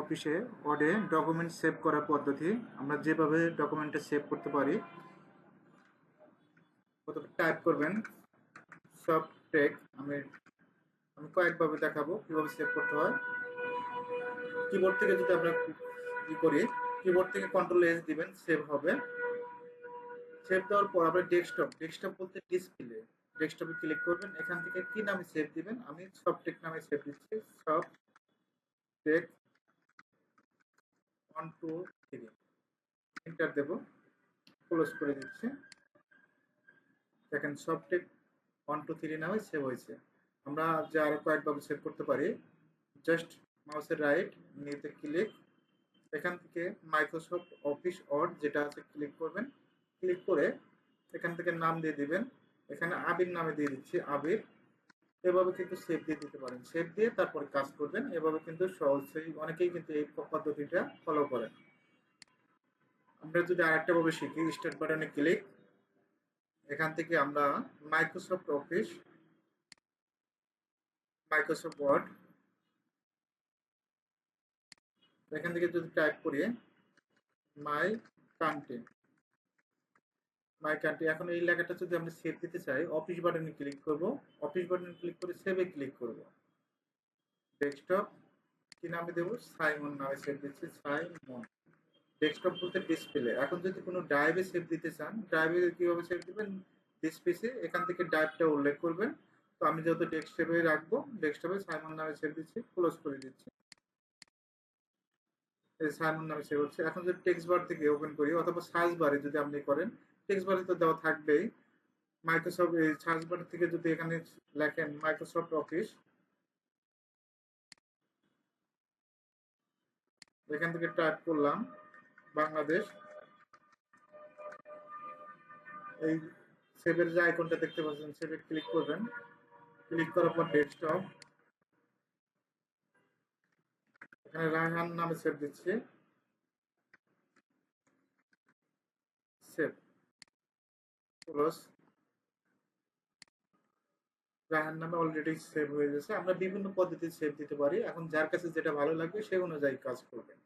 অফিসে ওয়ার্ডে document save করার পদ্ধতি, আমরা যেভাবে ডকুমেন্টটা সেভ করতে পারি প্রথমে টাইপ করবেন, সব টেক আমি আমি কয়েকভাবে দেখাবো কীভাবে সেভ করতে হয়। কিবোর্ড থেকে যদি আমরা ই করি কিবোর্ড থেকে কন্ট্রোল এস দিবেন সেভ হবে। সেভ দেওয়ার পর আপনার ডেস্কটপ ডেস্কটপ বলতে ডিসপ্লে ডেস্কটপে ক্লিক করবেন, এখান থেকে কি নামে সেভ দিবেন, আমি সফটেক নামে সেভ দিচ্ছি soft tech one two three enter দেব। ক্লোজ করে দিচ্ছি। দেখেন সফটেক ওয়ান টু থ্রি নামে সেভ হয়েছে। আমরা যে আরও কয়েকভাবে সেভ করতে পারি জাস্ট মাউসের রাইট নিতে ক্লিক এখান থেকে মাইক্রোসফট অফিস ওয়ার্ড যেটা আছে ক্লিক করবেন। ক্লিক করে এখান থেকে নাম দিয়ে দিবেন। এখানে আবির নামে দিয়ে দিচ্ছি আবির এভাবে কিন্তু সেভ দিয়ে দিতে পারেন। সেভ দিয়ে তারপরে কাজ করবেন। এভাবে কিন্তু সহজেই অনেকেই কিন্তু এই পদ্ধতিটা ফলো করেন। আমরা যদি আরেকটা ভাবে শিখি স্টার্ট বাটনে ক্লিক এখান থেকে আমরা মাইক্রোসফট অফিস মাইক্রোসফট ওয়ার্ড এখান থেকে যদি টাইপ করি মাই কান্ট্রি মাই কান্ট্রি এখন এই লেখাটা যদি আমরা সেভ দিতে চাই অফিস বাটনে ক্লিক করব। অফিস বাটনে ক্লিক করে সেভে ক্লিক করব। ডেস্কটপ কি নামে দেবো? সাইমন নামে সেভ দিচ্ছি সাইমন ডেস্কটপ বলতে ডিসপ্লে এখন যদি কোনো ড্রাইভে সেভ দিতে চান ড্রাইভে কীভাবে সেভ দিবেন? ডিসপ্লেসে এখান থেকে ড্রাইভটা উল্লেখ করবেন। তো আমি যেহেতু ডেস্কটপে রাখব ডেস্কটপে সাইমন নামে সেভ দিচ্ছি ক্লোজ করে দিচ্ছি। সাইমন নামে সেভ হচ্ছে। এখন যদি টেক্সট বার থেকে ওপেন করি, অথবা সার্চ বারে যদি আপনি করেন টেক্সট বারে তো দেওয়া থাকবেই। মাইক্রোসফট সার্চ বার থেকে যদি এখানে লেখেন মাইক্রোসফট অফিস এখান থেকে টাইপ করলাম বাংলাদেশ। এই সেভের যে আইকনটা দেখতে পাচ্ছেন সেভে ক্লিক করবেন। ক্লিক করার পর ডেস্কটপ এখানে রায়হান নামে সেভ দিচ্ছি। সেভ ক্লোজ নামে অলরেডি সেভ হয়ে গেছে। আমরা বিভিন্ন পদ্ধতি সেভ দিতে পারি। এখন যার কাছে যেটা ভালো লাগবে, সে অনুযায়ী কাজ করবেন